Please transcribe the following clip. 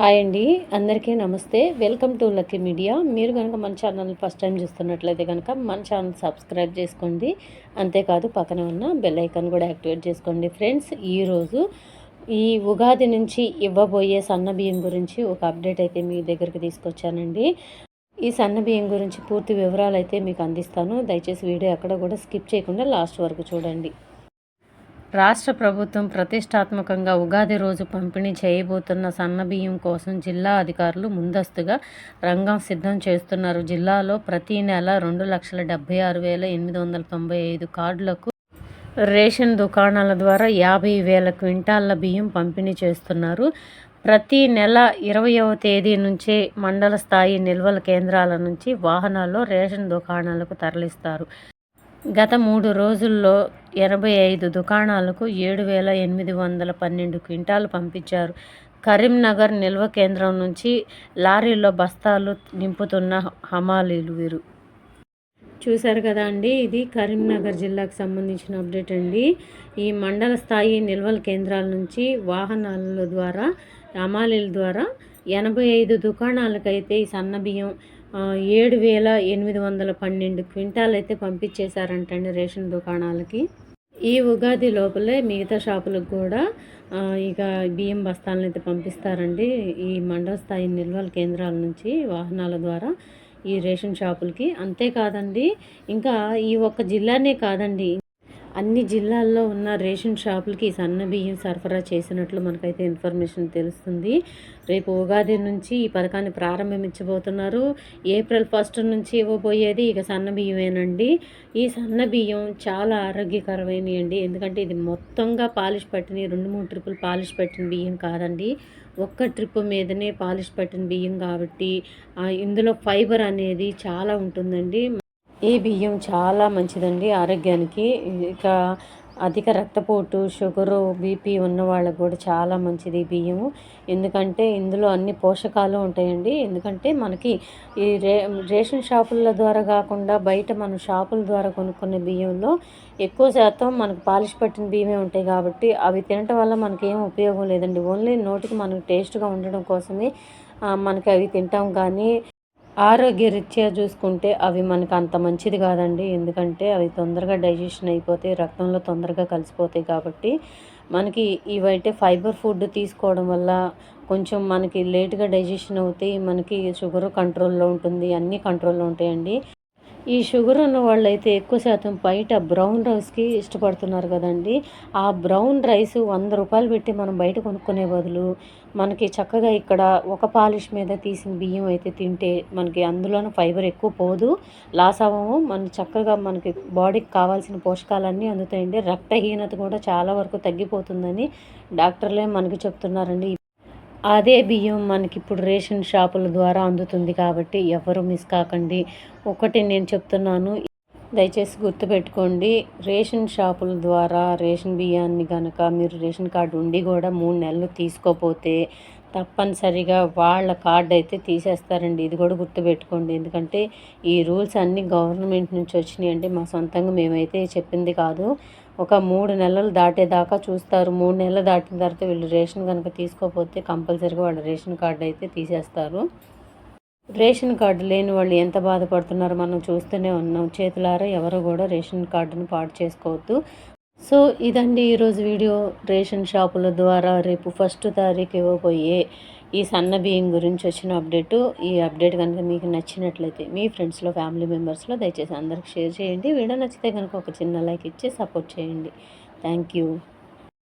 Hi అండి అందరికీ నమస్తే. Welcome to Lucky Media. మీరు కనుక మన ఛానల్ ఫస్ట్ టైం చూస్తున్నట్లయితే కనుక మన ఛానల్ సబ్స్క్రైబ్ చేసుకోండి. అంతేకాదు పక్కన ఉన్న బెల్ ఐకాన్ కూడా యాక్టివేట్ చేసుకోండి. ఫ్రెండ్స్ ఈరోజు ఈ ఉగాది నుంచి ఇవ్వబోయే సన్న బియ్యం గురించి ఒక అప్డేట్ అయితే మీ దగ్గరికి తీసుకొచ్చానండి. ఈ సన్న బియ్యం గురించి పూర్తి వివరాలు అయితే మీకు అందిస్తాను. దయచేసి వీడియో ఎక్కడ కూడా స్కిప్ చేయకుండా లాస్ట్ వరకు చూడండి. రాష్ట్ర ప్రభుత్వం ప్రతిష్టాత్మకంగా ఉగాది రోజు పంపిణీ చేయబోతున్న సన్నబియ్యం కోసం జిల్లా అధికారులు ముందస్తుగా రంగం సిద్ధం చేస్తున్నారు. జిల్లాలో ప్రతి నెల రెండు లక్షల డెబ్బై ఆరు వేల ఎనిమిది వందల తొంభై ఐదు కార్డులకు రేషన్ దుకాణాల ద్వారా యాభై వేల క్వింటాళ్ళ బియ్యం పంపిణీ చేస్తున్నారు. ప్రతి నెల ఇరవయవ తేదీ నుంచే మండల స్థాయి నిల్వల కేంద్రాల నుంచి వాహనాల్లో రేషన్ దుకాణాలకు తరలిస్తారు. గత మూడు రోజుల్లో ఎనభై ఐదు దుకాణాలకు ఏడు వేల ఎనిమిది వందల పన్నెండు క్వింటాలు పంపించారు. కరీంనగర్ నిల్వ కేంద్రం నుంచి లారీలో బస్తాలు నింపుతున్న హమాలీలు వీరు. చూశారు కదా అండి ఇది కరీంనగర్ జిల్లాకు సంబంధించిన అప్డేట్ అండి. ఈ మండల స్థాయి నిల్వల కేంద్రాల నుంచి వాహనాల ద్వారా హమాలీల ద్వారా ఎనభై ఐదు దుకాణాలకైతే ఈ సన్న బియ్యం ఏడు వేల ఎనిమిది వందల పన్నెండు క్వింటాల్ అయితే పంపించేశారంటండి రేషన్ దుకాణాలకి. ఈ ఉగాది లోపలే మిగతా షాపులకు కూడా ఇక బియ్యం బస్తాలను అయితే పంపిస్తారండి. ఈ మండల స్థాయి నిల్వల కేంద్రాల నుంచి వాహనాల ద్వారా ఈ రేషన్ షాపులకి. అంతేకాదండి ఇంకా ఈ ఒక్క జిల్లానే కాదండి అన్ని జిల్లాల్లో ఉన్న రేషన్ షాపులకి సన్న బియ్యం సరఫరా చేసినట్లు మనకైతే ఇన్ఫర్మేషన్ తెలుస్తుంది. రేపు ఉగాది నుంచి ఈ పథకాన్ని ప్రారంభించబోతున్నారు. ఏప్రిల్ ఫస్ట్ నుంచి ఇవ్వబోయేది ఇక సన్న బియ్యమేనండి. ఈ సన్న బియ్యం చాలా ఆరోగ్యకరమైనవి అండి. ఎందుకంటే ఇది మొత్తంగా పాలిష్ పట్టిన రెండు మూడు ట్రిప్పులు పాలిష్ పట్టిన బియ్యం కాదండి. ఒక్క ట్రిప్ మీదనే పాలిష్ పట్టిన బియ్యం కాబట్టి ఇందులో ఫైబర్ అనేది చాలా ఉంటుందండి. ఈ బియ్యం చాలా మంచిదండి ఆరోగ్యానికి. ఇక అధిక రక్తపోటు షుగరు బీపీ ఉన్న వాళ్ళకు కూడా చాలా మంచిది ఈ బియ్యము. ఎందుకంటే ఇందులో అన్ని పోషకాలు ఉంటాయండి. ఎందుకంటే మనకి ఈ రే రేషన్ షాపుల ద్వారా కాకుండా బయట మన షాపుల ద్వారా కొనుక్కునే బియ్యంలో ఎక్కువ శాతం మనకు పాలిష్ పట్టిన బియ్యమే ఉంటాయి కాబట్టి అవి తినటం వల్ల మనకి ఏం ఉపయోగం లేదండి. ఓన్లీ నోటికి మనకు టేస్ట్గా ఉండడం కోసమే మనకి అవి తింటాం కానీ ఆరోగ్యరీత్యా చూసుకుంటే అవి మనకు అంత మంచిది కాదండి. ఎందుకంటే అవి తొందరగా డైజెషన్ అయిపోతాయి రక్తంలో తొందరగా కలిసిపోతాయి కాబట్టి మనకి ఇవైతే ఫైబర్ ఫుడ్ తీసుకోవడం వల్ల కొంచెం మనకి లేట్గా డైజెషన్ అవుతాయి మనకి షుగర్ కంట్రోల్లో ఉంటుంది అన్నీ కంట్రోల్లో ఉంటాయండి. ఈ షుగర్ ఉన్న వాళ్ళైతే ఎక్కువ శాతం బయట బ్రౌన్ రైస్కి ఇష్టపడుతున్నారు కదండి. ఆ బ్రౌన్ రైస్ వంద రూపాయలు పెట్టి మనం బయట కొనుక్కునే బదులు మనకి చక్కగా ఇక్కడ ఒక పాలిష్ మీద తీసిన బియ్యం అయితే తింటే మనకి అందులోనూ ఫైబర్ ఎక్కువ పోదు. లాస్ అవ్వము మన చక్కగా మనకి బాడీకి కావాల్సిన పోషకాలన్నీ అందుతాయండి. రక్తహీనత కూడా చాలా వరకు తగ్గిపోతుందని డాక్టర్లే మనకి చెప్తున్నారండి. అదే బియ్యం మనకి ఇప్పుడు రేషన్ షాపుల ద్వారా అందుతుంది కాబట్టి ఎవరు మిస్ కాకండి. ఒకటి నేను చెప్తున్నాను. దయచేసి గుర్తుపెట్టుకోండి రేషన్ షాపుల ద్వారా రేషన్ బియ్యాన్ని కనుక మీరు రేషన్ కార్డు ఉండి కూడా మూడు నెలలు తీసుకోపోతే తప్పనిసరిగా వాళ్ళ కార్డు అయితే తీసేస్తారండి. ఇది కూడా గుర్తుపెట్టుకోండి. ఎందుకంటే ఈ రూల్స్ అన్నీ గవర్నమెంట్ నుంచి వచ్చినాయి అంటే మా సొంతంగా మేమైతే చెప్పింది కాదు. ఒక మూడు నెలలు దాటేదాకా చూస్తారు. మూడు నెలలు దాటిన తర్వాత వీళ్ళు రేషన్ కనుక తీసుకోకపోతే కంపల్సరీగా వాళ్ళ రేషన్ కార్డు అయితే తీసేస్తారు. రేషన్ కార్డు లేని వాళ్ళు ఎంత బాధపడుతున్నారో మనం చూస్తూనే ఉన్నాం. చేతులారా ఎవరు కూడా రేషన్ కార్డును పాడు చేసుకోవద్దు. సో ఇదండి ఈరోజు వీడియో రేషన్ షాపుల ద్వారా రేపు ఫస్ట్ తారీఖు ఇవ్వబోయే ఈ సన్న బియ్యం గురించి వచ్చిన అప్డేటు. ఈ అప్డేట్ కనుక మీకు నచ్చినట్లయితే మీ ఫ్రెండ్స్లో ఫ్యామిలీ మెంబర్స్లో దయచేసి అందరికి షేర్ చేయండి. వీడియో నచ్చితే కనుక ఒక చిన్న లైక్ ఇచ్చి సపోర్ట్ చేయండి. Thank you.